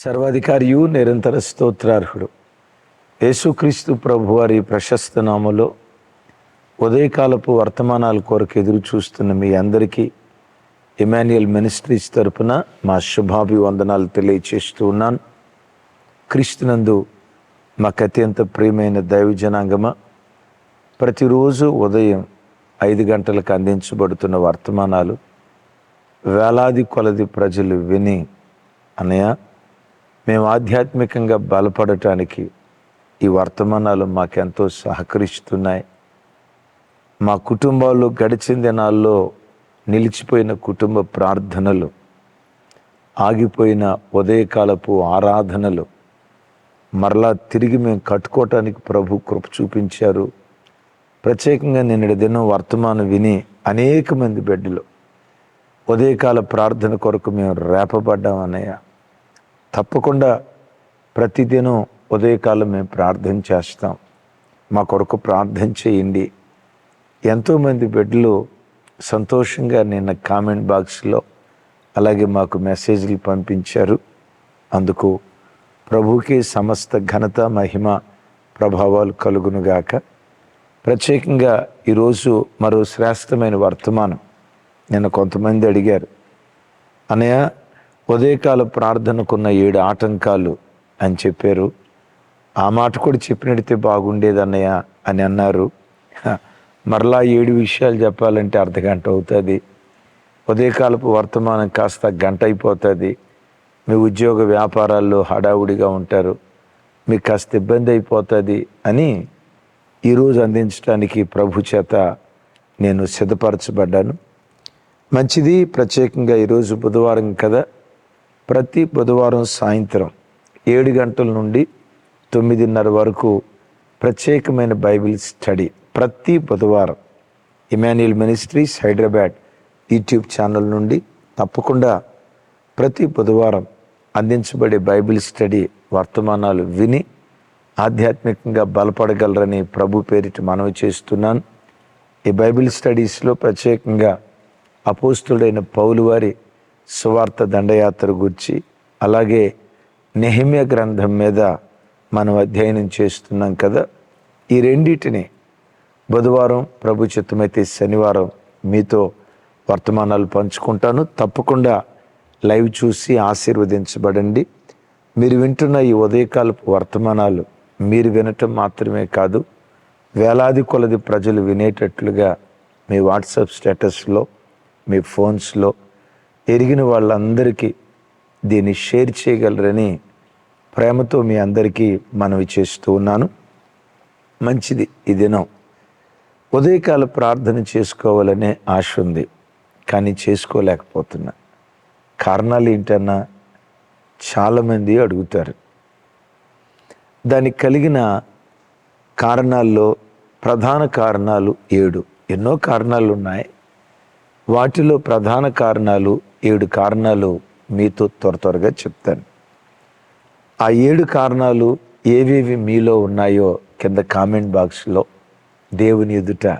సర్వాధికారియు నిరంతర స్తోత్రార్హుడు. యేసుక్రీస్తు ప్రభువారి ప్రశస్త నామలో ఉదయకాలపు వర్తమానాల కొరకు ఎదురు చూస్తున్న మీ అందరికీ ఇమాన్యుయల్ మినిస్ట్రీస్ తరపున మా శుభాభివందనాలు తెలియచేస్తూ ఉన్నాను. క్రీస్తునందు మాకు అత్యంత ప్రియమైన దైవ జనాంగమ ప్రతిరోజు ఉదయం ఐదు గంటలకు అందించబడుతున్న వర్తమానాలు వేలాది కొలది ప్రజలు విని అనయా మేము ఆధ్యాత్మికంగా బలపడటానికి ఈ వర్తమానాలు మాకెంతో సహకరిస్తున్నాయి. మా కుటుంబాల్లో గడిచిన దినాల్లో నిలిచిపోయిన కుటుంబ ప్రార్థనలు ఆగిపోయిన ఉదయకాలపు ఆరాధనలు మరలా తిరిగి మేము కట్టుకోవటానికి ప్రభు కృప చూపించారు. ప్రత్యేకంగా నిన్నటి దినం వర్తమానం విని అనేక మంది బిడ్డలు ఉదయకాల ప్రార్థన కొరకు మేము రేపబడ్డాం అన్నయ్య తప్పకుండా ప్రతిదినం ఉదయకాలం మేము ప్రార్థన చేస్తాం. మా కొరకు ప్రార్థన చేయండి. ఎంతోమంది బిడ్డలు సంతోషంగా నిన్న కామెంట్ బాక్స్లో అలాగే మాకు మెసేజ్లు పంపించారు. అందుకు ప్రభుకి సమస్త ఘనత మహిమ ప్రభావాలు కలుగునుగాక ప్రత్యేకంగా ఈరోజు మరో శ్రేష్టమైన వర్తమానం నిన్న కొంతమంది అడిగారు. అనయ్య ఉదయకాల ప్రార్థనకున్న ఏడు ఆటంకాలు అని చెప్పారు. ఆ మాట కూడా చెప్పినడితే బాగుండేది అన్నయ్య అని అన్నారు. మరలా ఏడు విషయాలు చెప్పాలంటే అర్ధగంట అవుతుంది. ఉదయకాలపు వర్తమానం కాస్త గంట అయిపోతుంది. మీ ఉద్యోగ వ్యాపారాల్లో హడావుడిగా ఉంటారు. మీకు కాస్త ఇబ్బంది అయిపోతుంది అని ఈరోజు అందించడానికి ప్రభు చేత నేను సిద్ధపరచబడ్డాను. మంచిది ప్రత్యేకంగా ఈరోజు బుధవారం కదా. ప్రతి బుధవారం సాయంత్రం ఏడు గంటల నుండి తొమ్మిదిన్నర వరకు ప్రత్యేకమైన బైబిల్ స్టడీ ప్రతి బుధవారం Emmanuel Ministries Hyderabad YouTube channel నుండి తప్పకుండా ప్రతి బుధవారం అందించబడే బైబిల్ స్టడీ వర్తమానాలు విని ఆధ్యాత్మికంగా బలపడగలరని ప్రభు పేరిట మనవి చేస్తున్నాను. ఈ బైబిల్ స్టడీస్లో ప్రత్యేకంగా అపోస్తుడైన పౌలు వారి సువార్త దండయాత్ర గురించి అలాగే నెహిమ్య గ్రంథం మీద మనం అధ్యయనం చేస్తున్నాం కదా. ఈ రెండింటిని బుధవారం ప్రభు చిత్తమైతే శనివారం మీతో వర్తమానాలు పంచుకుంటాను. తప్పకుండా లైవ్ చూసి ఆశీర్వదించబడండి. మీరు వింటున్న ఈ ఉదయకాలపు వర్తమానాలు మీరు వినటం మాత్రమే కాదు వేలాది కొలది ప్రజలు వినేటట్లుగా మీ వాట్సాప్ స్టేటస్లో మీ ఫోన్స్లో ఎరిగిన వాళ్ళందరికీ దీన్ని షేర్ చేయగలరని ప్రేమతో మీ అందరికీ మనవి చేస్తూ ఉన్నాను. మంచిది ఈ దినం. ఉదయకాల ప్రార్థన చేసుకోవాలనే ఆశ ఉంది కానీ చేసుకోలేకపోతున్నా. కారణాలు ఏంటన్నా చాలామంది అడుగుతారు. దానికి కలిగిన కారణాల్లో ప్రధాన కారణాలు ఏడు. ఎన్నో కారణాలు ఉన్నాయి వాటిలో ప్రధాన కారణాలు ఏడు కారణాలు మీతో త్వర త్వరగా చెప్తాను. ఆ ఏడు కారణాలు ఏవేవి మీలో ఉన్నాయో కింద కామెంట్ బాక్స్లో దేవుని ఎదుట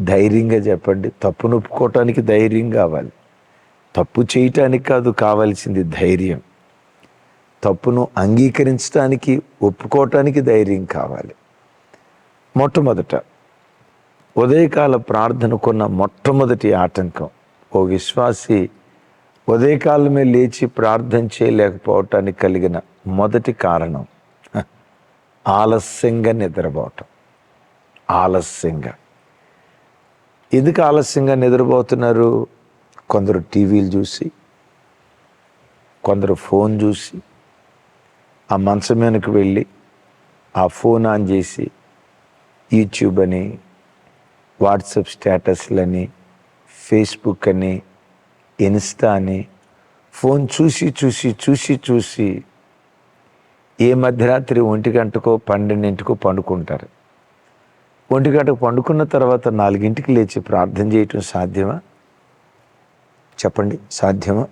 ధైర్యంగా చెప్పండి. తప్పును ఒప్పుకోవటానికి ధైర్యం కావాలి. తప్పు చేయటానికి కాదు కావాల్సింది ధైర్యం. తప్పును అంగీకరించడానికి ఒప్పుకోవటానికి ధైర్యం కావాలి. మొట్టమొదట ఉదయకాల ప్రార్థనకున్న మొట్టమొదటి ఆటంకం ఓ విశ్వాసి ఉదయకాలమే లేచి ప్రార్థన చేయలేకపోవటానికి కలిగిన మొదటి కారణం ఆలస్యంగా నిద్రపోవటం. ఆలస్యంగా. ఎందుకు ఆలస్యంగా నిద్రపోతున్నారు? కొందరు టీవీలు చూసి కొందరు ఫోన్ చూసి ఆ మంచం వెనక్కి వెళ్ళి ఆ ఫోన్ ఆన్ చేసి యూట్యూబ్ అని వాట్సప్ స్టేటస్లని ఫేస్బుక్ అని ఇన్స్టా అని ఫోన్ చూసి చూసి చూసి చూసి ఏ మధ్యరాత్రి ఒంటి గంటకో పన్నెండింటికో పండుకుంటారు. ఒంటి గంటకు పండుకున్న తర్వాత నాలుగింటికి లేచి ప్రార్థన చేయటం సాధ్యమా? చెప్పండి సాధ్యమా?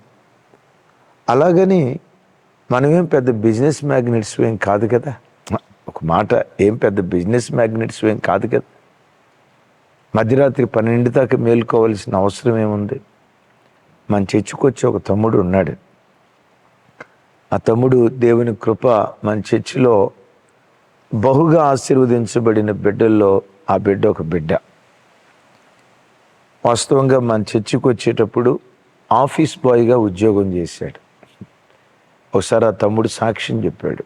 అలాగని మనమేం పెద్ద బిజినెస్ మ్యాగ్నెట్స్ ఏం కాదు కదా. ఒక మాట ఏం పెద్ద బిజినెస్ మ్యాగ్నెట్స్ ఏం కాదు కదా. మధ్యరాత్రి పన్నెండు దాకా మేలుకోవాల్సిన అవసరం ఏముంది? మన చర్చికి వచ్చి ఒక తమ్ముడు ఉన్నాడు. ఆ తమ్ముడు దేవుని కృప మన చర్చిలో బహుగా ఆశీర్వదించబడిన బిడ్డల్లో ఆ బిడ్డ ఒక బిడ్డ. వాస్తవంగా మన చర్చికి వచ్చేటప్పుడు ఆఫీస్ బాయ్గా ఉద్యోగం చేశాడు. ఒకసారి ఆ తమ్ముడు సాక్ష్యం చెప్పాడు.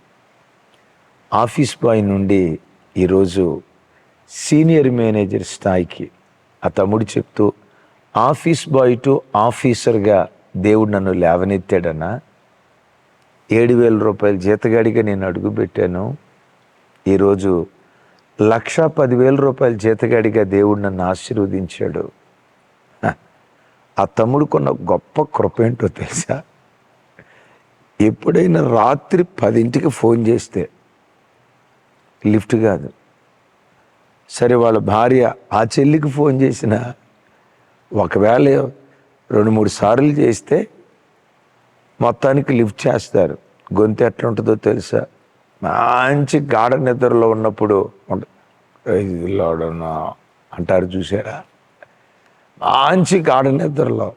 ఆఫీస్ బాయ్ నుండి ఈరోజు సీనియర్ మేనేజర్ స్థాయికి ఆ తమ్ముడు చెప్తూ ఆఫీస్ బాయ్ టు ఆఫీసర్గా దేవుడు నన్ను లేవనెత్తాడన్నా ఏడు వేల రూపాయల జీతగాడిగా నేను అడుగుపెట్టాను. ఈరోజు లక్ష పదివేల రూపాయల జీతగాడిగా దేవుడు నన్ను ఆశీర్వదించాడు. ఆ తమ్ముడుకున్న గొప్ప కృప ఏంటో తెలుసా? ఎప్పుడైనా రాత్రి పదింటికి ఫోన్ చేస్తే లిఫ్ట్ కాదు. సరే వాళ్ళ భార్య ఆ చెల్లికి ఫోన్ చేసినా ఒకవేళ రెండు మూడు సార్లు చేస్తే మొత్తానికి లిఫ్ట్ చేస్తారు. గొంతు ఎట్లా ఉంటుందో తెలుసా? మంచి గాఢ నిద్రలో ఉన్నప్పుడు అంటారు చూసారా? మంచి గాఢ నిద్రలో.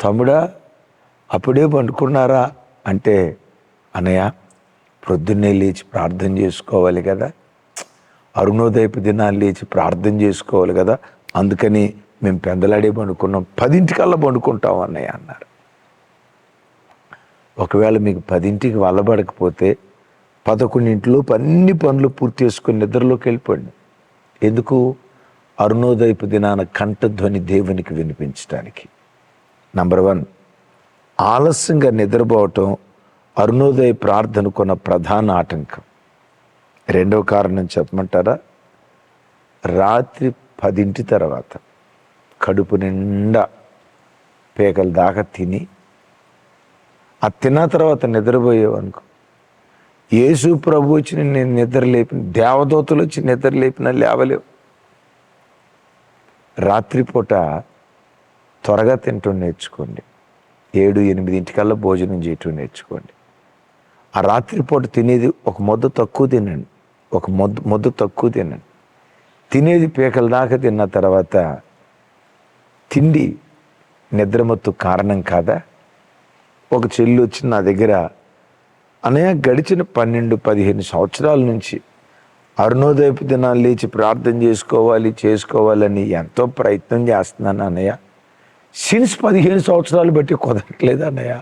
తమ్ముడా అప్పుడే పండుకున్నారా? అంటే అన్నయ్య ప్రొద్దున్నే లేచి ప్రార్థన చేసుకోవాలి కదా. అరుణోదయపు దినాలు లేచి ప్రార్థన చేసుకోవాలి కదా. అందుకని మేము పెందలాడే పండుకున్నాం. పదింటికల్లా పండుకుంటాం అన్నయ్య అన్నారు. ఒకవేళ మీకు పదింటికి వల్లబడకపోతే పదకొండింటిలో అన్ని పనులు పూర్తి చేసుకుని నిద్రలోకి వెళ్ళిపోండి. ఎందుకు? అరుణోదయపు దినాన కంఠధ్వని దేవునికి వినిపించడానికి నంబర్ వన్ ఆలస్యంగా నిద్రపోవటం అరుణోదయ ప్రార్థనకున్న ప్రధాన ఆటంకం. రెండవ కారణం చెప్పమంటారా? రాత్రి పదింటి తర్వాత. కడుపు నిండా పేకల దాకా తిని ఆ తిన్న తర్వాత నిద్రపోయేవనుకో. యేసు ప్రభు వచ్చి నేను నిద్ర లేపిన దేవదూతలు వచ్చి నిద్ర లేపిన లేవలేవు. రాత్రిపూట త్వరగా తింటూ నేర్చుకోండి. ఏడు ఎనిమిదింటికల్లా భోజనం చేయటం నేర్చుకోండి. ఆ రాత్రిపూట తినేది ఒక ముద్ద తక్కువ తినండి. ఒక ముద్ద ముద్ద తక్కువ తినండి. తినేది పీకల దాకా తిన్న తర్వాత తిండి నిద్రమత్తు కారణం కాదా? ఒక చెల్లి వచ్చి నా దగ్గర అనయ్య గడిచిన పన్నెండు పదిహేను సంవత్సరాల నుంచి అరుణోదయపు దినాలు లేచి ప్రార్థన చేసుకోవాలి చేసుకోవాలని ఎంతో ప్రయత్నం చేస్తున్నాను అన్నయ్య సిన్స్ పదిహేను సంవత్సరాలు బట్టి కుదరట్లేదు అన్నయ్య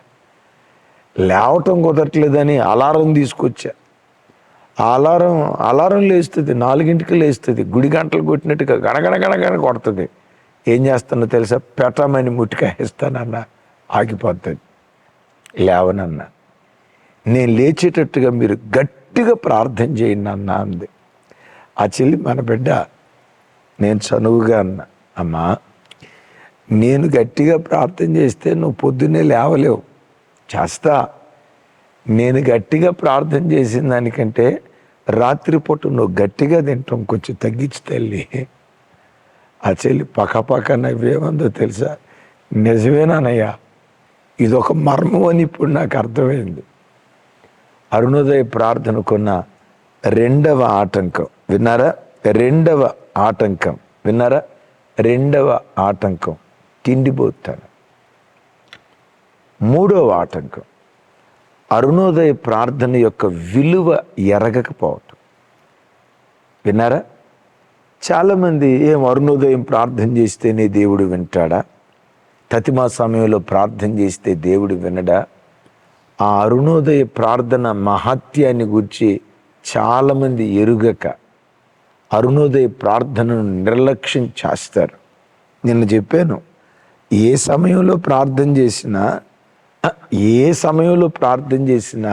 లేవటం కుదరట్లేదని అలారం తీసుకొచ్చా. అలారం అలారం లేస్తుంది నాలుగింటికి లేస్తుంది గుడి గంటలు కొట్టినట్టుగా గణగణ గణగణ కొడుతుంది. ఏం చేస్తానో తెలుసా? పెట్టమని ముట్టికాయిస్తానన్న ఆగిపోతుంది లేవనన్నా. నేను లేచేటట్టుగా మీరు గట్టిగా ప్రార్థన చేయండి అన్న అంది. ఆ చెల్లి మన బిడ్డ నేను చనువుగా అన్న. అమ్మా నేను గట్టిగా ప్రార్థన చేస్తే నువ్వు పొద్దున్నే లేవలేవు. చేస్తా. నేను గట్టిగా ప్రార్థన చేసిన దానికంటే రాత్రిపూట నువ్వు గట్టిగా తింటాం కొంచెం తగ్గించి తల్లి. ఆ చెల్లి పక్కపక్క పక్క నవ్వేమందో తెలుసా నిజమేనానయ్యా ఇదొక మర్మం అని ఇప్పుడు నాకు అర్థమైంది. అరుణోదయ ప్రార్థనకున్న రెండవ ఆటంకం విన్నారా? రెండవ ఆటంకం విన్నారా? రెండవ ఆటంకం తిండిపోతాను. మూడవ ఆటంకం అరుణోదయ ప్రార్థన యొక్క విలువ ఎరగకపోవటం. విన్నారా? చాలామంది ఏం అరుణోదయం ప్రార్థన చేస్తేనే దేవుడు వింటాడా? తతిమా సమయంలో ప్రార్థన చేస్తే దేవుడు వినడా? ఆ అరుణోదయ ప్రార్థన మహత్యాన్ని గురించి చాలామంది ఎరుగక అరుణోదయ ప్రార్థనను నిర్లక్ష్యం చేస్తారు. నిన్న చెప్పాను ఏ సమయంలో ప్రార్థన చేసినా ఏ సమయంలో ప్రార్థన చేసినా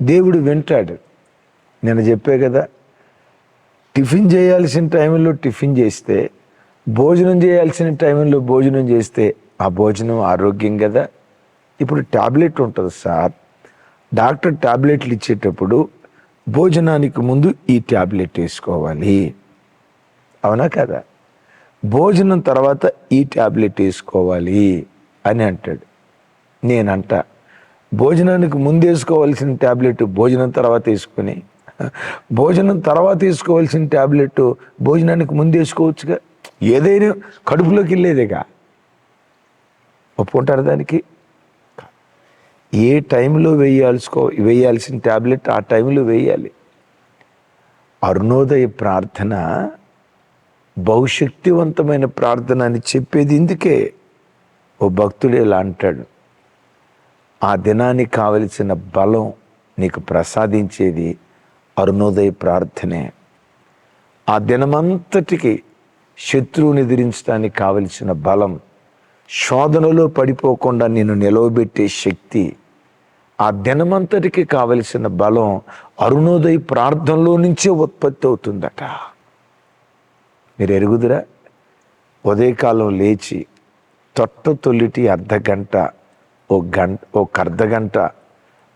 దేవుడు వింటాడు. నేను చెప్పే కదా టిఫిన్ చేయాల్సిన టైంలో టిఫిన్ చేస్తే భోజనం చేయాల్సిన టైంలో భోజనం చేస్తే ఆ భోజనం ఆరోగ్యం కదా? ఇప్పుడు ట్యాబ్లెట్ ఉంటుంది సార్. డాక్టర్ ట్యాబ్లెట్లు ఇచ్చేటప్పుడు భోజనానికి ముందు ఈ ట్యాబ్లెట్ వేసుకోవాలి. అవునా కదా? భోజనం తర్వాత ఈ ట్యాబ్లెట్ వేసుకోవాలి అని అంటాడు. నేనంట భోజనానికి ముందు వేసుకోవాల్సిన ట్యాబ్లెట్ భోజనం తర్వాత వేసుకొని భోజనం తర్వాత తీసుకోవాల్సిన ట్యాబ్లెట్ భోజనానికి ముందు వేసుకోవచ్చుగా? ఏదైనా కడుపులోకి వెళ్ళేదేగా? ఒప్పుకుంటారు దానికి? ఏ టైంలో వేయాల్సుకో వేయాల్సిన ట్యాబ్లెట్ ఆ టైంలో వేయాలి. అరుణోదయ ప్రార్థన బహుశక్తివంతమైన ప్రార్థన అని చెప్పేది ఇందుకే. ఓ భక్తుడు ఇలా అంటాడు ఆ దినానికి కావలసిన బలం నీకు ప్రసాదించేది అరుణోదయ ప్రార్థనే. ఆ దినమంతటికి శత్రువుని ఎదిరించడానికి కావలసిన బలం శోధనలో పడిపోకుండా నేను నిలవబెట్టే శక్తి ఆ దినమంతటికి కావలసిన బలం అరుణోదయ ప్రార్థనలో నుంచే ఉత్పత్తి అవుతుందట. మీరు ఎరుగుదురా ఉదయకాలం లేచి తొట్ట తొలిటి అర్ధ గంట ఓ గంట ఒక అర్ధ గంట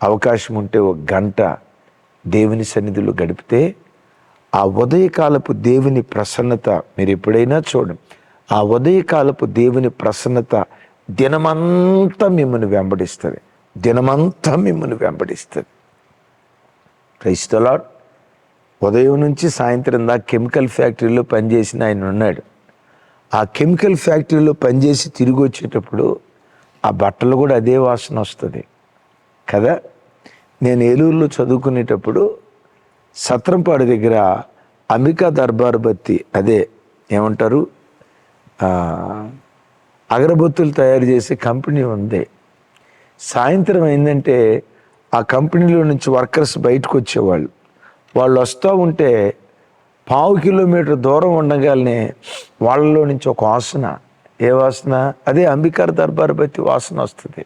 అవకాశం ఉంటే ఒక గంట దేవుని సన్నిధిలో గడిపితే ఆ ఉదయకాలపు దేవుని ప్రసన్నత మీరు ఎప్పుడైనా చూడండి. ఆ ఉదయకాలపు దేవుని ప్రసన్నత దినమంతా మిమ్మల్ని వెంబడిస్తుంది. దినమంతా మిమ్మల్ని వెంబడిస్తుంది. క్రైస్తలాడ్ ఉదయం నుంచి సాయంత్రం దాకా కెమికల్ ఫ్యాక్టరీలో పనిచేసిన ఆయన ఉన్నాడు. ఆ కెమికల్ ఫ్యాక్టరీలో పనిచేసి తిరిగి వచ్చేటప్పుడు ఆ బట్టలు కూడా అదే వాసన వస్తుంది. కదా? నేను ఏలూరులో చదువుకునేటప్పుడు సత్రంపాడు దగ్గర అంబికా దర్బార్ బత్తి అదే ఏమంటారు? అగరబత్తులు తయారు చేసే కంపెనీ ఉంది. సాయంత్రం అయిందంటే ఆ కంపెనీలో నుంచి వర్కర్స్ బయటకు వచ్చేవాళ్ళు. వాళ్ళు వస్తూ ఉంటే పావు కిలోమీటర్ దూరం ఉండగానే వాళ్ళలో నుంచి ఒక వాసన. ఏ వాసన? అదే అంబికార్ దర్బార్ బత్తి వాసన వస్తుంది.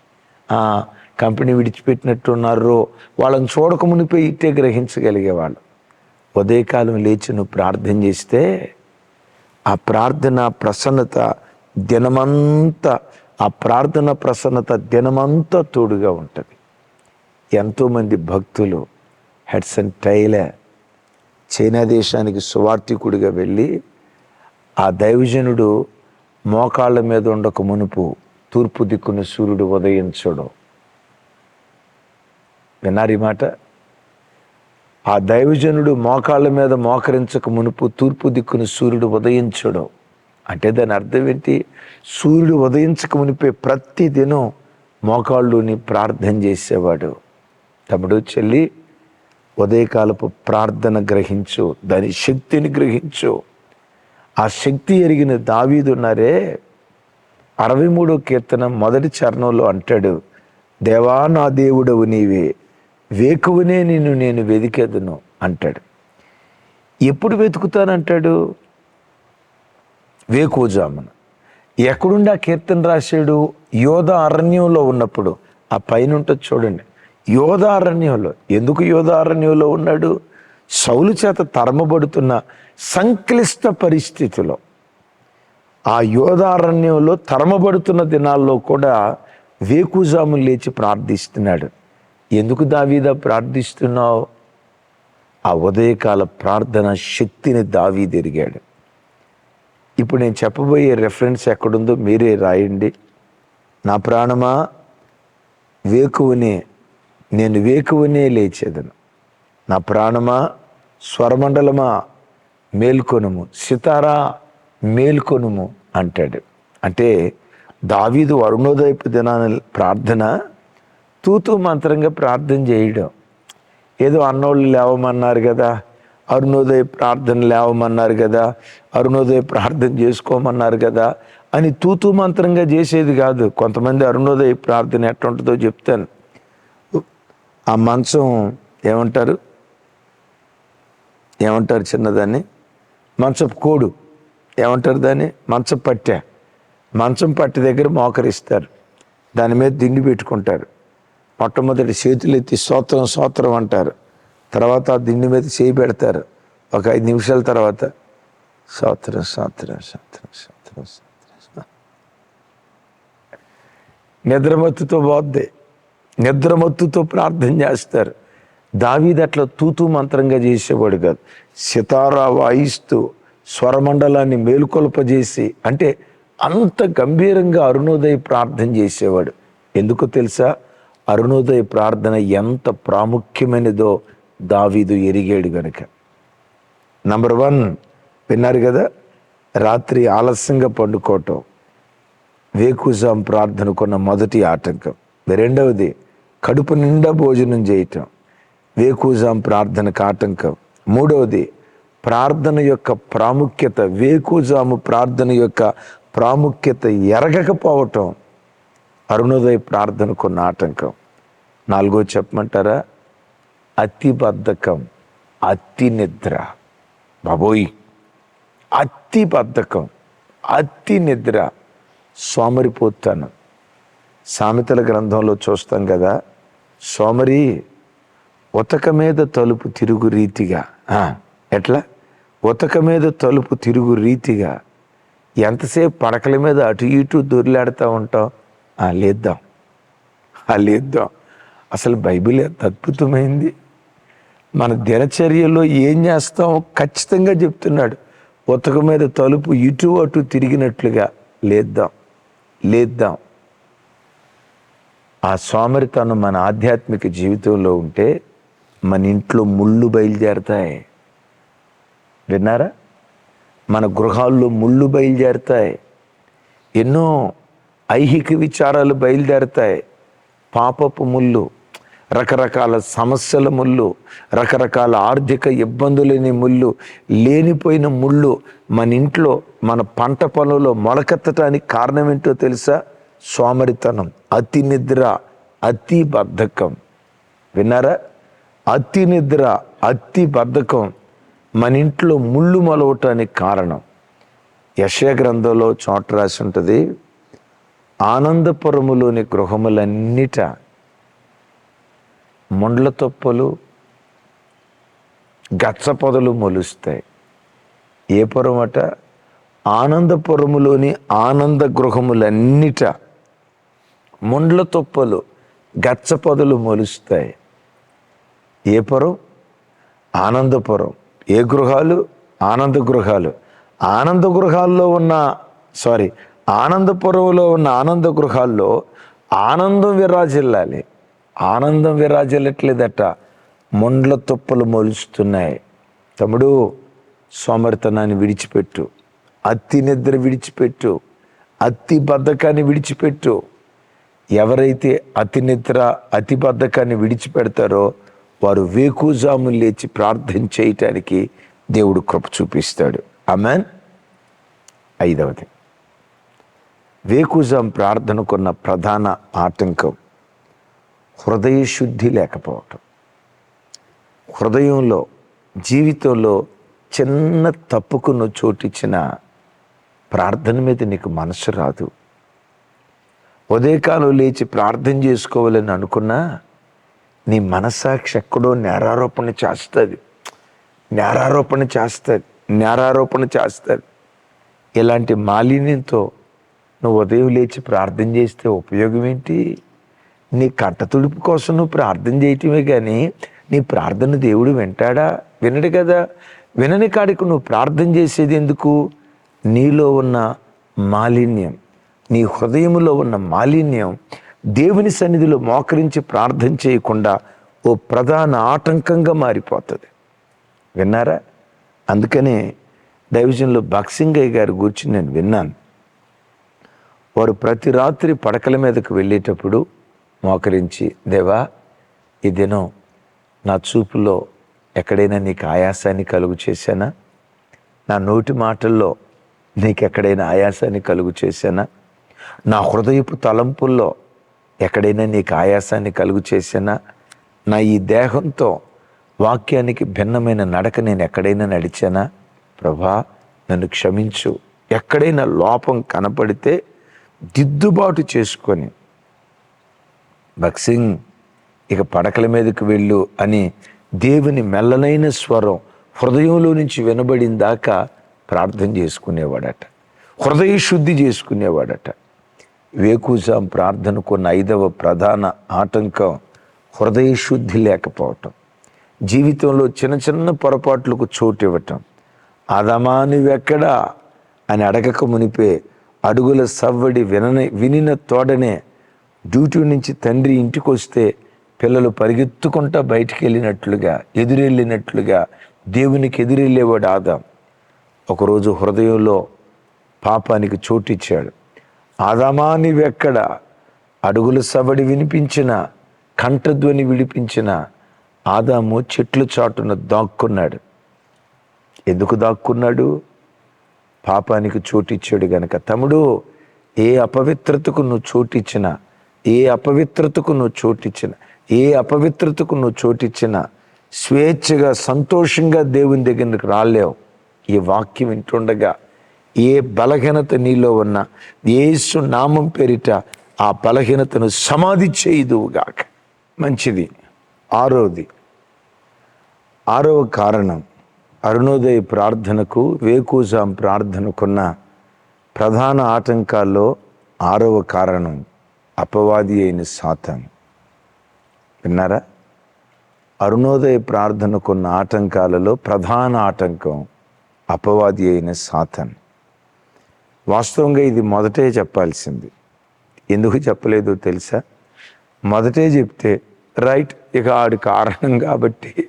కంపెనీ విడిచిపెట్టినట్టున్నారో వాళ్ళని చూడక మునిపోయి ఇట్టే గ్రహించగలిగేవాళ్ళు. ఉదయకాలం లేచి నువ్వు ప్రార్థన చేస్తే ఆ ప్రార్థన ప్రసన్నత దినమంతా ఆ ప్రార్థన ప్రసన్నత దినమంతా తోడుగా ఉంటుంది. ఎంతోమంది భక్తులు హెడ్సన్ టైలర్ చైనా దేశానికి సువార్థికుడిగా వెళ్ళి ఆ దైవజనుడు మోకాళ్ళ మీద ఉండక మునుపు తూర్పు దిక్కున సూర్యుడు ఉదయించడం విన్నారు ఈ మాట ఆ దైవజనుడు మోకాళ్ళ మీద మోకరించక మునుపు తూర్పు దిక్కును సూర్యుడు ఉదయించడం. అంటే దాని అర్థం ఏంటి? సూర్యుడు ఉదయించక మునిపే ప్రతి దినం మోకాళ్ళుని ప్రార్థన చేసేవాడు. తమ్ముడు చెల్లి ఉదయకాలపు ప్రార్థన గ్రహించు దాని శక్తిని గ్రహించు. ఆ శక్తి ఎరిగిన దావీదున్నారే అరవై మూడో కీర్తన మొదటి చరణంలో అంటాడు దేవా నా దేవుడవు నీవే. వేకువనే నిన్ను నేను వెదికెదను అంటాడు. ఎప్పుడు వెతుకుతానంటాడు? వేకువజామున ఎక్కడుండి ఆ కీర్తన రాశాడు? యోధ అరణ్యంలో ఉన్నప్పుడు. ఆ పైన ఉంటుంది చూడండి. యోధ అరణ్యంలో. ఎందుకు యోధ అరణ్యంలో ఉన్నాడు? సౌలు చేత తరమబడుతున్న సంక్లిష్ట పరిస్థితిలో. ఆ యోధారణ్యంలో తరమబడుతున్న దినాల్లో కూడా వేకుజాము లేచి ప్రార్థిస్తున్నాడు. ఎందుకు దావీద ప్రార్థిస్తున్నావు? ఆ ఉదయకాల ప్రార్థన శక్తిని దావీదెరిగాడు ఇప్పుడు నేను చెప్పబోయే రెఫరెన్స్ ఎక్కడుందో మీరే రాయండి. నా ప్రాణమా వేకువనే నేను వేకువనే లేచేదను. నా ప్రాణమా స్వరమండలమా మేల్కొనుము. సితారా మేల్కొనుము అంటాడు. అంటే దావీదు అరుణోదయపు దినాన ప్రార్థన తూతూ మంత్రంగా ప్రార్థన చేయడం. ఏదో అన్నోళ్ళు లేవమన్నారు కదా అరుణోదయ ప్రార్థన లేవమన్నారు కదా అరుణోదయ ప్రార్థన చేసుకోమన్నారు కదా అని తూతూ మంత్రంగా చేసేది కాదు. కొంతమంది అరుణోదయ ప్రార్థన ఎట్లుంటుందో చెప్తాను. ఆ మంచం ఏమంటారు? ఏమంటారు చిన్నదాన్ని? మంచపు కోడు. ఏమంటారు దాన్ని? మంచం పట్టె. మంచం పట్టె దగ్గర మోకరిస్తారు. దాని మీద దిండి పెట్టుకుంటారు. మొట్టమొదటి చేతులు ఎత్తి సోత్రం సోత్రం అంటారు. తర్వాత ఆ దిండి మీద చేయి పెడతారు. ఒక ఐదు నిమిషాల తర్వాత సోత్రం సోత్రం సోత్రం సోత్రం సోత్రం నిద్రమత్తుతో పోద్ది. నిద్రమత్తుతో ప్రార్థన చేస్తారు. దావీది అట్లా తూతూ మంత్రంగా చేసేవాడు కాదు. సితారా వాయిస్తూ స్వరమండలాన్ని మేలుకొల్పజేసి అంటే అంత గంభీరంగా అరుణోదయ ప్రార్థన చేసేవాడు. ఎందుకో తెలుసా? అరుణోదయ ప్రార్థన ఎంత ప్రాముఖ్యమైనదో దావీదు ఎరిగాడు గనుక. నంబర్ వన్ విన్నారు కదా రాత్రి ఆలస్యంగా పండుకోవటం వేకుజాం ప్రార్థనకున్న మొదటి ఆటంకం. రెండవది కడుపు నిండా భోజనం చేయటం వేకుజాం ప్రార్థనకు ఆటంకం. మూడవది ప్రార్థన యొక్క ప్రాముఖ్యత వేకూజాము ప్రార్థన యొక్క ప్రాముఖ్యత ఎరగకపోవటం అరుణోదయ ప్రార్థనకున్న ఆటంకం. నాలుగో చెప్పమంటారా? అతి బద్ధకం అతి నిద్ర. బాబోయ్! అతి బద్ధకం అతి నిద్ర. సోమరిపోతాను సామెతల గ్రంథంలో చూస్తాం కదా సోమరి ఉతక మీద తలుపు తిరుగు రీతిగా ఎట్లా? ఉతక మీద తలుపు తిరుగు రీతిగా ఎంతసేపు పడకల మీద అటు ఇటు దొరిలాడుతూ ఉంటాం? లేద్దాం. లేద్దాం. అసలు బైబిల్ ఎంత అద్భుతమైంది. మన దినచర్యలో ఏం చేస్తాం ఖచ్చితంగా చెప్తున్నాడు. ఉతక మీద తలుపు ఇటు అటు తిరిగినట్లుగా లేద్దాం లేద్దాం. ఆ సోమరితనం మన ఆధ్యాత్మిక జీవితంలో ఉంటే మన ఇంట్లో ముళ్ళు బయలుదేరతాయి. విన్నారా? మన గృహాల్లో ముళ్ళు బయలుదేరతాయి. ఎన్నో ఐహిక విచారాలు బయలుదేరతాయి. పాపపు ముళ్ళు రకరకాల సమస్యల ముళ్ళు రకరకాల ఆర్థిక ఇబ్బందులని ముళ్ళు లేనిపోయిన ముళ్ళు మన ఇంట్లో మన పంట పొలంలో మొలకెత్తటానికి కారణం ఏంటో తెలుసా? సోమరితనం అతి నిద్ర అతి బద్ధకం. విన్నారా? అతి నిద్ర అతి బద్ధకం మన ఇంట్లో ముళ్ళు మొలవటానికి కారణం. యశయ గ్రంథంలో చోట రాసి ఉంటుంది ఆనందపురములోని గృహములన్నిట ముండ్ల తొప్పలు గచ్చ పొదలు మొలుస్తాయి. ఏ పొరమట? ఆనందపురములోని ఆనంద గృహములన్నిట ముండ్ల తొప్పలు గచ్చ పొదలు మొలుస్తాయి. ఏ పొరం? ఆనందపురం ఏ గృహాలు? ఆనంద గృహాలు. ఆనంద గృహాల్లో ఉన్న సారీ ఆనందపురంలో ఉన్న ఆనంద గృహాల్లో ఆనందం విరాజిల్లాలి. ఆనందం విరాజలట్లేదట మొండ్ల తుప్పలు మొలుస్తున్నాయి. తమ్ముడు సోమరితనాన్ని విడిచిపెట్టు. అత్తి నిద్ర విడిచిపెట్టు. అతి బద్ధకాన్ని విడిచిపెట్టు. ఎవరైతే అతి నిద్ర అతి బద్ధకాన్ని విడిచిపెడతారో వారు వేకుజాము లేచి ప్రార్థన చేయటానికి దేవుడు కృప చూపిస్తాడు. అమెన్ ఐదవది. వేకుజాం ప్రార్థనకున్న ప్రధాన ఆటంకం హృదయ శుద్ధి లేకపోవటం. హృదయంలో జీవితంలో చిన్న తప్పుకును చోటిచ్చిన ప్రార్థన మీద నీకు మనసు రాదు. ఉదయకాలం లేచి ప్రార్థన చేసుకోవాలని అనుకున్నా నీ మనసాక్షి ఎక్కడో నేరారోపణ చేస్తుంది. నేరారోపణ చేస్తుంది. నేరారోపణ చేస్తుంది. ఇలాంటి మాలిన్యంతో నువ్వు ఉదయం లేచి ప్రార్థన చేస్తే ఉపయోగం ఏంటి నీ కంట తుడుపు కోసం నువ్వు ప్రార్థన చేయటమే కానీ నీ ప్రార్థన దేవుడు వింటాడా? వినడు కదా. వినని కాడికి నువ్వు ప్రార్థన చేసేది ఎందుకు? నీలో ఉన్న మాలిన్యం నీ హృదయంలో ఉన్న మాలిన్యం దేవుని సన్నిధిలో మోకరించి ప్రార్థన చేయకుండా ఓ ప్రధాన ఆటంకంగా మారిపోతుంది. విన్నారా? అందుకనే డైవిజన్లో భక్సింగయ్య గారి గురించి నేను విన్నాను. వారు ప్రతి రాత్రి పడకల మీదకు వెళ్ళేటప్పుడు మోకరించి దేవా ఈ దినం నా చూపులో ఎక్కడైనా నీకు ఆయాసాన్ని కలుగు చేశానా? నా నోటి మాటల్లో నీకు ఎక్కడైనా ఆయాసాన్ని కలుగు చేశానా? నా హృదయపు తలంపుల్లో ఎక్కడైనా నీకు ఆయాసాన్ని కలుగు చేశానా? నా ఈ దేహంతో వాక్యానికి భిన్నమైన నడక నేను ఎక్కడైనా నడిచానా? ప్రభా నన్ను క్షమించు. ఎక్కడైనా లోపం కనపడితే దిద్దుబాటు చేసుకొని భక్సింగ్ ఇక పడకల మీదకి వెళ్ళు అని దేవుని మెల్లనైన స్వరం హృదయంలో నుంచి వినబడిన దాకా ప్రార్థన చేసుకునేవాడట. హృదయ శుద్ధి చేసుకునేవాడట. వేకూజాం ప్రార్థనకున్న ఐదవ ప్రధాన ఆటంకం హృదయ శుద్ధి లేకపోవటం. జీవితంలో చిన్న చిన్న పొరపాట్లకు చోటు ఇవ్వటం అదమా నువ్వెక్కడా? అని అడగక మునిపే అడుగుల సవ్వడి వినని వినిన తోడనే డ్యూటీ నుంచి తండ్రి ఇంటికి వస్తే పిల్లలు పరిగెత్తుకుంటా బయటికి వెళ్ళినట్లుగా ఎదురెళ్ళినట్లుగా దేవునికి ఎదురెళ్ళేవాడు ఆదాం. ఒకరోజు హృదయంలో పాపానికి చోటిచ్చాడు. ఆదామా నీవెక్కడ? అడుగుల సవడి వినిపించిన కంఠధ్వని విడిపించిన ఆదాము చెట్లు చాటున దాక్కున్నాడు. ఎందుకు దాక్కున్నాడు? పాపానికి చోటిచ్చాడు గనక. తమ్ముడు ఏ అపవిత్రతకు నువ్వు చోటిచ్చినా ఏ అపవిత్రతకు నువ్వు చోటిచ్చిన ఏ అపవిత్రతకు నువ్వు చోటిచ్చిన స్వేచ్ఛగా సంతోషంగా దేవుని దగ్గరికి రాలేవు. ఈ వాక్యం వింటుండగా ఏ బలహీనత నీలో ఉన్న ఏసు నామం పేరిట ఆ బలహీనతను సమాధి చేయుదువుగాక. మంచిది. ఆరోది. ఆరవ కారణం. అరుణోదయ ప్రార్థనకు వేకూజాం ప్రార్థనకున్న ప్రధాన ఆటంకాల్లో ఆరవ కారణం. అపవాది అయిన సాతాన్. విన్నారా? అరుణోదయ ప్రార్థనకున్న ఆటంకాలలో ప్రధాన ఆటంకం అపవాది అయిన సాతాన్. వాస్తవంగా ఇది మొదటే చెప్పాల్సింది. ఎందుకు చెప్పలేదో తెలుసా? మొదటే చెప్తే రైట్ ఇక ఆడి కారణం కాబట్టి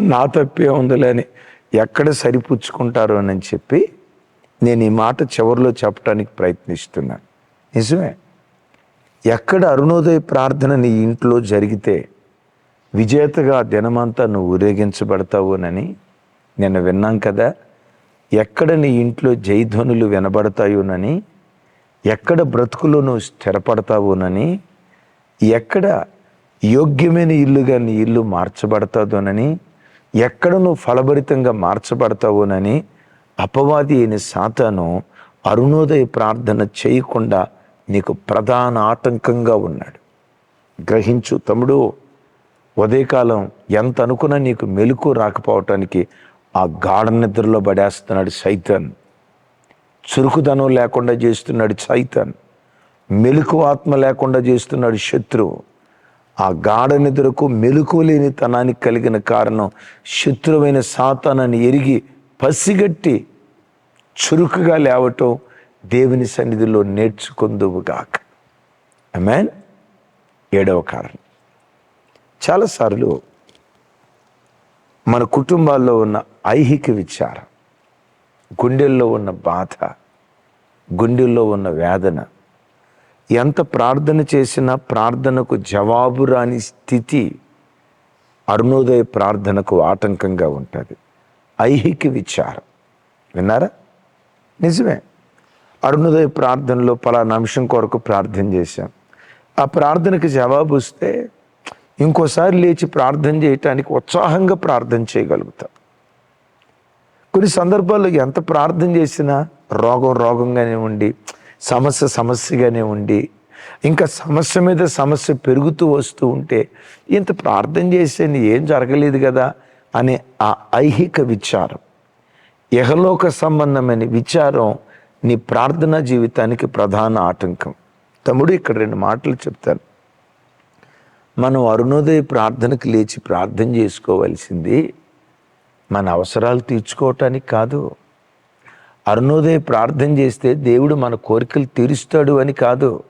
నా తప్పే ఉందిలేని ఎక్కడ సరిపుచ్చుకుంటారో అని చెప్పి నేను ఈ మాట చివరిలో చెప్పడానికి ప్రయత్నిస్తున్నాను. నిజమే? ఎక్కడ అరుణోదయ ప్రార్థన నీ ఇంట్లో జరిగితే విజేతగా దినమంతా నువ్వు ఊరేగించబడతావునని నిన్న విన్నాం కదా. ఎక్కడ నీ ఇంట్లో జయధ్వనులు వినబడతాయోనని ఎక్కడ బ్రతుకులో నువ్వు స్థిరపడతావునని ఎక్కడ యోగ్యమైన ఇల్లుగా నీ ఇల్లు మార్చబడతాదోనని ఎక్కడ నువ్వు ఫలభరితంగా మార్చబడతావునని అపవాది అయిన సాతాను అరుణోదయ ప్రార్థన చేయకుండా నీకు ప్రధాన ఆటంకంగా ఉన్నాడు. గ్రహించు తమ్ముడు ఉదయకాలం ఎంత అనుకున్నా నీకు మెలకు రాకపోవటానికి ఆ గాఢ నిద్రలో పడేస్తున్నాడు సైతాన్. చురుకుదనం లేకుండా చేస్తున్నాడు సైతాన్. మెలకు ఆత్మ లేకుండా చేస్తున్నాడు శత్రువు ఆ గాఢ నిద్రకు మెలకు లేని తనానికి కలిగిన కారణం శత్రువైన సాతానని ఎరిగి పసిగట్టి చురుకుగా లేవటం దేవుని సన్నిధిలో నేర్చుకుందువుగాక. అమెన్ ఏడవ కారణం. చాలాసార్లు మన కుటుంబాల్లో ఉన్న ఐహిక విచారం గుండెల్లో ఉన్న బాధ గుండెల్లో ఉన్న వేదన ఎంత ప్రార్థన చేసినా ప్రార్థనకు జవాబు రాని స్థితి అరుణోదయ ప్రార్థనకు ఆటంకంగా ఉంటుంది. ఐహిక విచారం. విన్నారా? నిజమే. అరుణోదయ ప్రార్థనలో పలానా అంశం కొరకు ప్రార్థన చేశాం. ఆ ప్రార్థనకి జవాబు వస్తే ఇంకోసారి లేచి ప్రార్థన చేయటానికి ఉత్సాహంగా ప్రార్థన చేయగలుగుతాం. కొన్ని సందర్భాల్లో ఎంత ప్రార్థన చేసినా రోగం రోగంగానే ఉండి సమస్య సమస్యగానే ఉండి ఇంకా సమస్య మీద సమస్య పెరుగుతూ వస్తూ ఉంటే ఇంత ప్రార్థన చేస్తే ఏం జరగలేదు కదా అనే ఆ ఐహిక విచారం యహలోక సంబంధమైన విచారం నీ ప్రార్థనా జీవితానికి ప్రధాన ఆటంకం. తమ్ముడు ఇక్కడ రెండు మాటలు చెప్తాను మనం అరుణోదయ ప్రార్థనకు లేచి ప్రార్థన చేసుకోవలసింది మన అవసరాలు తీర్చుకోవటానికి కాదు. అరుణోదయ ప్రార్థన చేస్తే దేవుడు మన కోరికలు తీరుస్తాడు అని కాదు.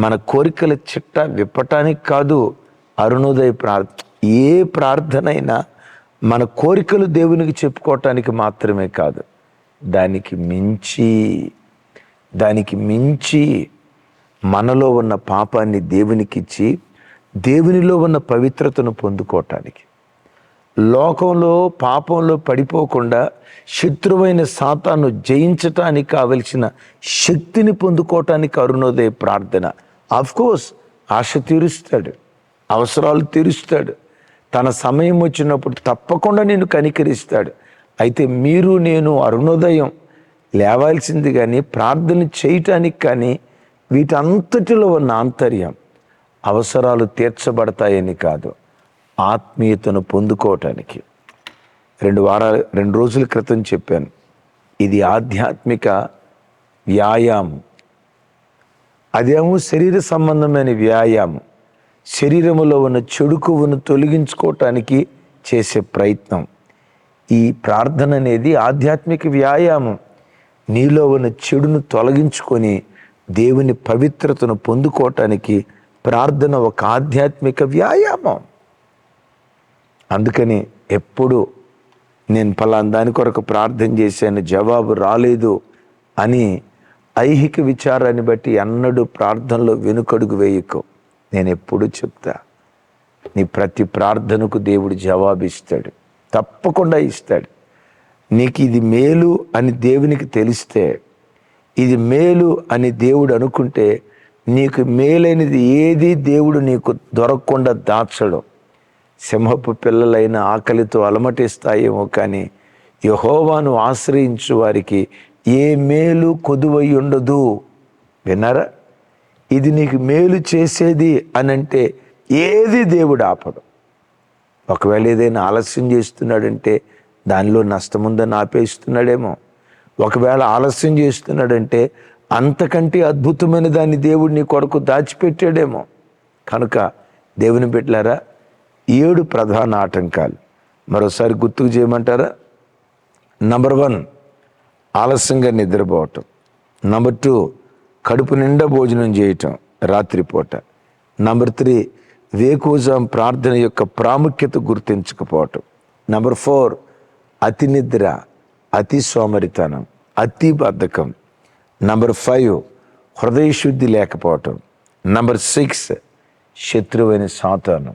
మన కోరికల చిట్ట విప్పటానికి కాదు. అరుణోదయ ప్రార్థ ఏ ప్రార్థన అయినా మన కోరికలు దేవునికి చెప్పుకోవటానికి మాత్రమే కాదు. దానికి మించి దానికి మించి మనలో ఉన్న పాపాన్ని దేవునికిచ్చి దేవునిలో ఉన్న పవిత్రతను పొందుకోవటానికి. లోకంలో పాపంలో పడిపోకుండా శత్రువైన సాతాను జయించటానికి కావలసిన శక్తిని పొందుకోవటానికి అరుణోదయ ప్రార్థన. కోర్స్ ఆశ తీరుస్తాడు అవసరాలు తీరుస్తాడు. తన సమయం వచ్చినప్పుడు తప్పకుండా నేను కనికరిస్తాడు. అయితే మీరు నేను అరుణోదయం లేవాల్సింది కానీ ప్రార్థన చేయటానికి కానీ వీటంతటిలో ఉన్న ఆంతర్యం అవసరాలు తీర్చబడతాయని కాదు. ఆత్మీయతను పొందుకోవటానికి. రెండు వారాలు రెండు రోజుల క్రితం చెప్పాను. ఇది ఆధ్యాత్మిక వ్యాయామం. అదేమో శరీర సంబంధమైన వ్యాయామం. శరీరములో ఉన్న చెడు కొవ్వును తొలగించుకోవటానికి చేసే ప్రయత్నం. ఈ ప్రార్థన అనేది ఆధ్యాత్మిక వ్యాయామం. నీలో ఉన్న చెడును తొలగించుకొని దేవుని పవిత్రతను పొందుకోవటానికి ప్రార్థన ఒక ఆధ్యాత్మిక వ్యాయామం. అందుకని ఎప్పుడు నేను పలానా దాని కొరకు ప్రార్థన చేశాను జవాబు రాలేదు అని ఐహిక విచారాన్ని బట్టి ఎన్నడూ ప్రార్థనలో వెనుకడుగు వేయకు. నేను ఎప్పుడు చెప్తా నీ ప్రతి ప్రార్థనకు దేవుడు జవాబిస్తాడు. తప్పకుండా ఇస్తాడు. నీకు ఇది మేలు అని దేవునికి తెలిస్తే ఇది మేలు అని దేవుడు అనుకుంటే నీకు మేలైనది ఏది దేవుడు నీకు దొరకకుండా దాచడం. సింహపు పిల్లలైన ఆకలితో అలమటిస్తాయేమో కానీ యహోవాను ఆశ్రయించు వారికి ఏ మేలు కొదువై ఉండదు. విన్నారా? ఇది నీకు మేలు చేసేది అనంటే ఏది దేవుడు ఆపడు. ఒకవేళ ఏదైనా ఆలస్యం చేస్తున్నాడంటే దానిలో నష్టముందని ఆపేస్తున్నాడేమో ఒకవేళ ఆలస్యం చేస్తున్నాడంటే అంతకంటే అద్భుతమైన దాన్ని దేవుడు నీ కొరకు దాచిపెట్టాడేమో. కనుక దేవుని పెట్టారా ఏడు ప్రధాన ఆటంకాలు. మరోసారి గుర్తుకు చేయమంటారా? నంబర్ వన్ ఆలస్యంగా నిద్రపోవటం. నంబర్ టూ కడుపు నిండా భోజనం చేయటం రాత్రిపూట. నంబర్ త్రీ వేకోజాం ప్రార్థన యొక్క ప్రాముఖ్యత గుర్తించకపోవటం. నంబర్ ఫోర్ అతి నిద్ర అతి సోమరితనం అతి బద్ధకం. నంబర్ ఫైవ్ హృదయ శుద్ధి లేకపోవటం. నంబర్ సిక్స్ శత్రువైన సాతానం.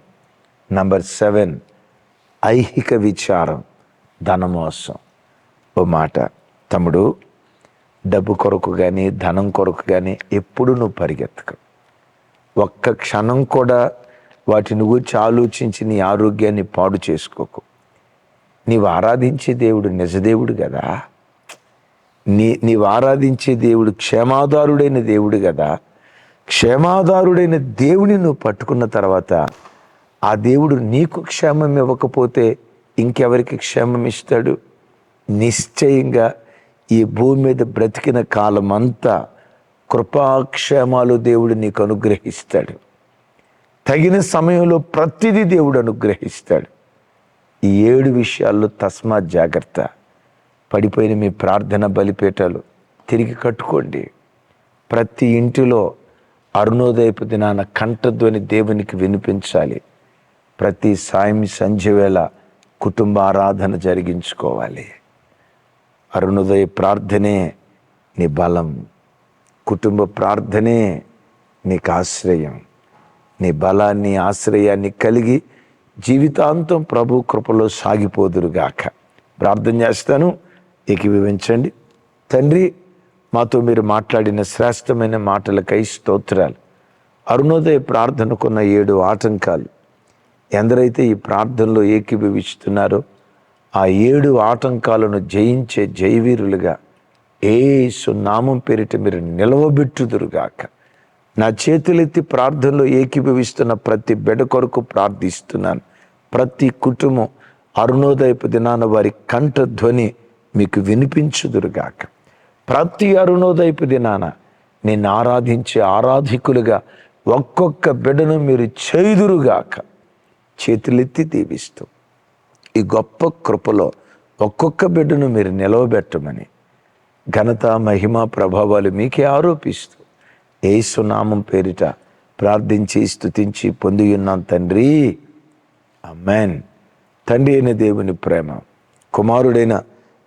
నంబర్ సెవెన్ ఐహిక విచారం ధనమోసం. ఓ మాట తమ్ముడు డబ్బు కొరకు కానీ ధనం కొరకు కానీ ఎప్పుడు నువ్వు పరిగెత్తకు. ఒక్క క్షణం కూడా వాటిని గురించి ఆలోచించి నీ ఆరోగ్యాన్ని పాడు చేసుకోకు. నీవు ఆరాధించే దేవుడు నిజదేవుడు కదా. నీ నీవు ఆరాధించే దేవుడు క్షేమాదారుడైన దేవుడు కదా. క్షేమాదారుడైన దేవుని నువ్వు పట్టుకున్న తర్వాత ఆ దేవుడు నీకు క్షేమం ఇవ్వకపోతే ఇంకెవరికి క్షేమం ఇస్తాడు? నిశ్చయంగా ఈ భూమి మీద బ్రతికిన కాలమంతా కృపాక్షేమాలు దేవుడు నీకు అనుగ్రహిస్తాడు. తగిన సమయంలో ప్రతిదీ దేవుడు అనుగ్రహిస్తాడు. ఈ ఏడు విషయాల్లో తస్మాత్ జాగ్రత్త. పడిపోయిన మీ ప్రార్థన బలిపేటలు తిరిగి కట్టుకోండి. ప్రతి ఇంటిలో అరుణోదయపు దినాన కంఠధ్వని దేవునికి వినిపించాలి. ప్రతి సాయం సంధ్య వేళ కుటుంబ ఆరాధన జరిగించుకోవాలి. అరుణోదయ ప్రార్థనే నీ బలం. కుటుంబ ప్రార్థనే నీకు ఆశ్రయం. నీ బలాన్ని ఆశ్రయాన్ని కలిగి జీవితాంతం ప్రభు కృపలో సాగిపోదురుగాక. ప్రార్థన చేస్తాను ఏకీభవించండి. తండ్రి మాతో మీరు మాట్లాడిన శ్రేష్టమైన మాటలకై స్తోత్రాలు. అరుణోదయ ప్రార్థనకున్న ఏడు ఆటంకాలు. ఎందరైతే ఈ ప్రార్థనలో ఏకీభవిస్తున్నారో ఆ ఏడు ఆటంకాలను జయించే జయవీరులుగా ఏ సున్నామం పేరిట మీరు నిలవబెట్టుదురుగాక. నా చేతులెత్తి ప్రార్థనలో ఏకీభవిస్తున్న ప్రతి బిడ కొరకు ప్రార్థిస్తున్నాను. ప్రతి కుటుంబం అరుణోదయపు దినాన వారి కంఠ ధ్వని మీకు వినిపించుదురుగాక. ప్రతి అరుణోదయపు దినాన నేను ఆరాధించే ఆరాధికులుగా ఒక్కొక్క బిడ్డను మీరు చేదురుగాక చేతులెత్తి దీవిస్తూ ఈ గొప్ప కృపలో ఒక్కొక్క బిడ్డను మీరు నిలవబెట్టమని ఘనత మహిమ ప్రభావాలు మీకే ఆరోపిస్తూ ఏసునామం పేరిట ప్రార్థించి స్థుతించి పొంది ఉన్నాం తండ్రి. అమ్మాన్ తండ్రి అయిన దేవుని ప్రేమ కుమారుడైన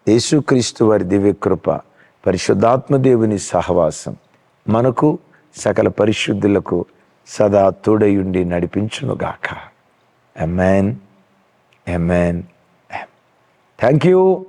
యేసుక్రీస్తు వారి దివ్యకృప పరిశుద్ధాత్మ దేవుని సహవాసం మనకు సకల పరిశుద్ధులకు సదా తోడయుండి నడిపించునుగాక. MN Amman thank you